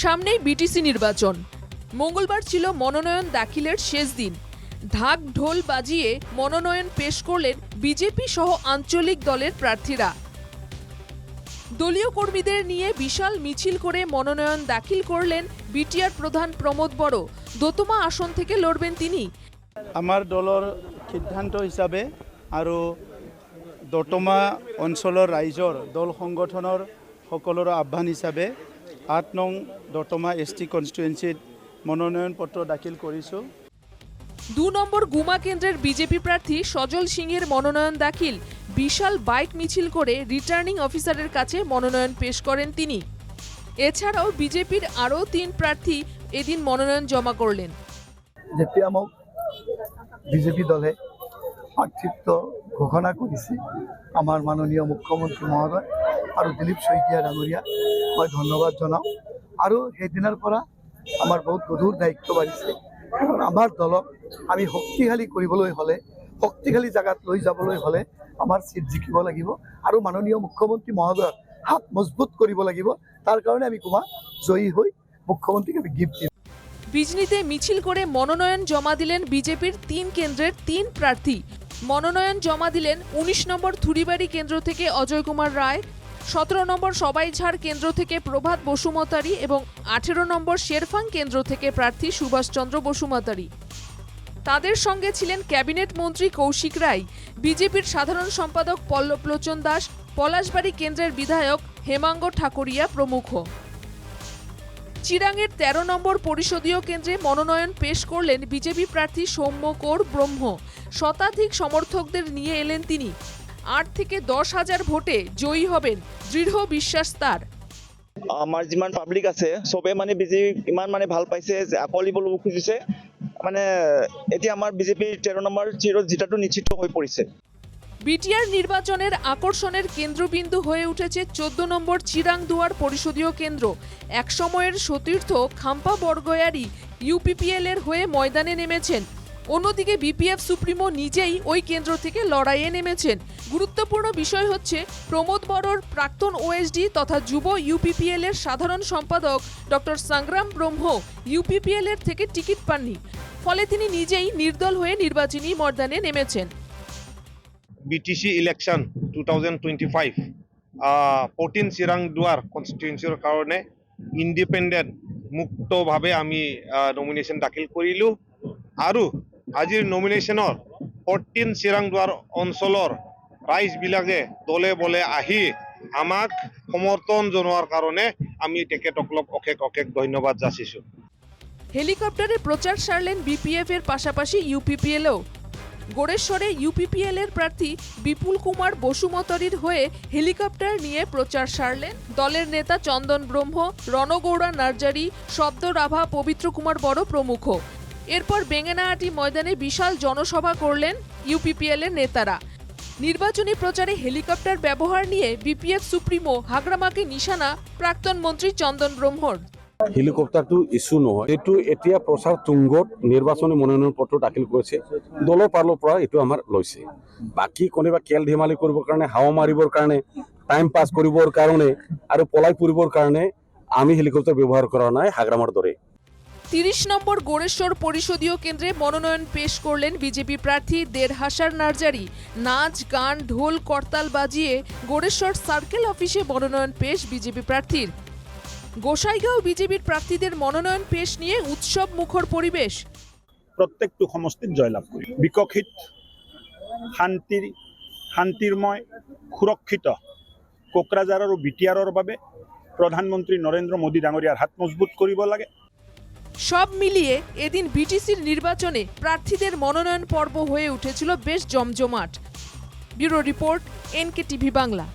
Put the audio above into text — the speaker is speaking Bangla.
সামনেই বিটিসি নির্বাচন। মঙ্গলবার ছিল মনোনয়ন দাখিলের শেষ দিন। ঢাক ঢোল বাজিয়ে মনোনয়ন পেশ করলেন বিজেপি সহ আঞ্চলিক দলের প্রার্থীরা। দলীয় কর্মীদের নিয়ে বিশাল মিছিল করে মনোনয়ন দাখিল করলেন বিটিআর প্রধান প্রমোদ বড়। দোতমা আসন থেকে লড়বেন তিনি। আমার দলৰ সিদ্ধান্ত হিচাপে আৰু দতমা অঞ্চলৰ ৰাইজৰ দল সংগঠনৰ সকলোৰে আহ্বান হিচাপে আঠ নং দতমা এছ টি কনষ্টিটুৱেঞ্চিত মনোনয়ন পত্ৰ দাখিল কৰিছোঁ দু নম্বর গুমা কেন্দ্রের বিজেপি প্রার্থী সজল সিংহের মনোনয়ন দাখিল। বিশাল বাইক মিছিল করে রিটার্নিং অফিসারের কাছে মনোনয়ন পেশ করেন তিনি। এছাড়াও বিজেপির আরও তিন প্রার্থী এদিন মনোনয়ন জমা করলেন। যেতিয়া মোক বিজেপি দলে প্ৰাৰ্থিত্ব ঘোষণা কৰিছে আমাৰ মাননীয় মুখ্যমন্ত্ৰী মহোদয়। আৰু দিলীপ শইকীয়া ডাঙৰীয়া, মই ধন্যবাদ জনাওঁ। আৰু সেইদিনাৰ পৰা আমাৰ বহুত গধুৰ দায়িত্ব বাঢ়িছে। কাৰণ আমাৰ দলক আমি শক্তিশালী কৰিবলৈ হ'লে, শক্তিশালী জেগাত লৈ যাবলৈ হ'লে আমাৰ চিট জিকিব লাগিব আৰু মাননীয় মুখ্যমন্ত্ৰী মহোদয়ৰ হাত মজবুত কৰিব লাগিব। তাৰ কাৰণে আমি কুমাৰ জয়ী হৈ মুখ্যমন্ত্ৰীক আমি গিফ্ট দিম। বিজনীতে মিছিল করে মনোনয়ন জমা দিলেন বিজেপির তিন কেন্দ্রের তিন প্রার্থী। মনোনয়ন জমা দিলেন উনিশ নম্বর থুরিবাড়ি কেন্দ্র থেকে অজয় কুমার রায় সতেরো নম্বর সবাইঝাড় কেন্দ্র থেকে প্রভাত বসুমতারি এবং আঠেরো নম্বর শেরফাং কেন্দ্র থেকে প্রার্থী সুভাষচন্দ্র বসুমতারি। তাদের সঙ্গে ছিলেন ক্যাবিনেট মন্ত্রী কৌশিক রায়, বিজেপির সাধারণ সম্পাদক পল্লবলোচন দাস, পলাশবাড়ি কেন্দ্রের বিধায়ক হেমাঙ্গ ঠাকুরিয়া প্রমুখ। চিরাঙের ১৩ নম্বর পরিষদীয় কেন্দ্রে মনোনয়ন পেশ করলেন বিজেপি প্রার্থী সৌম্য কোর ব্রহ্ম। শতাধিক সমর্থকদের নিয়ে এলেন তিনি। আট থেকে দশ হাজার ভোটে জয়ী হবেন দৃঢ় বিশ্বাস তার। আমাৰ যিমান পাব্লিক আছে চবে মানে বিজেপি ইমান মানে ভালো পাইছে যে আকোৱালিব খুজিছে। মানে এতিয়া আমাৰ বিজেপিৰ তেৰ নম্বৰ চিৰত জিতাটো নিশ্চিত হৈ পৰিছে। বিটিআর নির্বাচনের আকর্ষণের কেন্দ্রবিন্দু হয়ে উঠেছে চোদ্দ নম্বর চিরাংদুয়ার পরিষদীয় কেন্দ্র। একসময়ের সতীর্থ খাম্পা বরগয়ারি ইউপিপিএল এর হয়ে ময়দানে নেমেছেন। অন্যদিকে বিপিএফ সুপ্রিমো নিজেই ওই কেন্দ্র থেকে লড়াইয়ে নেমেছেন। গুরুত্বপূর্ণ বিষয় হচ্ছে, প্রমোদ বড়র প্রাক্তন ওএসডি তথা যুব ইউপিপিএল এর সাধারণ সম্পাদক ডক্টর সংগ্রাম ব্রহ্ম ইউপিপিএল এর থেকে টিকিট পাননি। ফলে তিনি নিজেই নির্দল হয়ে নির্বাচনী ময়দানে নেমেছেন। BTC election 2025 ফৰ্টিন চিৰাং দুৱাৰ কনষ্টিটুৱেঞ্চিৰ কাৰণে ইণ্ডিপেণ্ডেণ্ট মুক্তভাৱে আমি নমিনেশ্যন দাখিল কৰিলোঁ। আৰু আজিৰ নমিনেশ্যনৰ ফৰ্টিন চিৰাং দুৱাৰ অঞ্চলৰ ৰাইজবিলাকে দলে বলে আহি আমাক সমৰ্থন জনোৱাৰ কাৰণে আমি তেখেতসকলক অশেষ অশেষ ধন্যবাদ যাচিছোঁ। হেলিকপ্টারে প্রচার সারলেন বিপিএফ এর পাশাপাশি ইউপিপিএলও গোড়েশ্বরে ইউপিপিএল এর প্রার্থী বিপুল কুমার বসুমতরির হয়ে হেলিকপ্টার নিয়ে প্রচার সারলেন দলের নেতা চন্দন ব্রহ্ম রণগৌড়া নার্জারি শব্দ রাভা পবিত্র কুমার বড় প্রমুখ এরপর বেঙ্গেনাহাটি ময়দানে বিশাল জনসভা করলেন ইউপিপিএল এর নেতারা। নির্বাচনী প্রচারে হেলিকপ্টার ব্যবহার নিয়ে বিপিএফ সুপ্রিমো হাগ্রামাকে নিশানা প্রাক্তন মন্ত্রী চন্দন ব্রহ্মর। হেলিকপ্টাৰটো ইছ্যু নহয়। এইটো এতিয়া প্ৰচাৰ তুংগত নিৰ্বাচনী মনোনয়ন পত্ৰ দাখিল কৰিছে। দলৰ ফালৰ পৰা এইটো আমাৰ লৈছে। বাকী কোনোবা খেল ধেমালি কৰিবৰ কাৰণে হাৱা মাৰিবৰ কাৰণে টাইম পাছ কৰিবৰ কাৰণে আৰু পলাই ফুৰিবৰ কাৰণে আমি হেলিকপ্টাৰ ব্যৱহাৰ কৰা নাই হাগ্ৰামৰ দৰে। তিরিশ নম্বর গোড়েশ্বর পরিষদীয় কেন্দ্রে মনোনয়ন পেশ করলেন বিজেপি প্রার্থী দেড়হাসার নার্জারি। নাচ, গান, ঢোল, করতাল বাজিয়ে গোড়েশ্বর সার্কেল অফিসে মনোনয়ন পেশ বিজেপি প্রার্থীর। গোসাইগাঁও বিজেপির প্রার্থীদের মনোনয়ন পেশ নিয়ে উৎসব মুখর পরিবেশ। প্ৰত্যেকটো সমষ্টিত জয়লাভ কৰি বিকশিত শান্তিৰ শান্তিৰময় সুৰক্ষিত কোকৰাঝাৰ আৰু বিটিআৰৰ বাবে প্ৰধানমন্ত্ৰী নৰেন্দ্ৰ মোদী ডাঙৰীয়াৰ হাত মজবুত কৰিব লাগে। সব মিলিয়ে এদিন বিটিসির নির্বাচনে প্রার্থীদের মনোনয়ন পর্ব হয়ে উঠেছিল বেশ জমজমাট। Bureau report NK TV Bangla.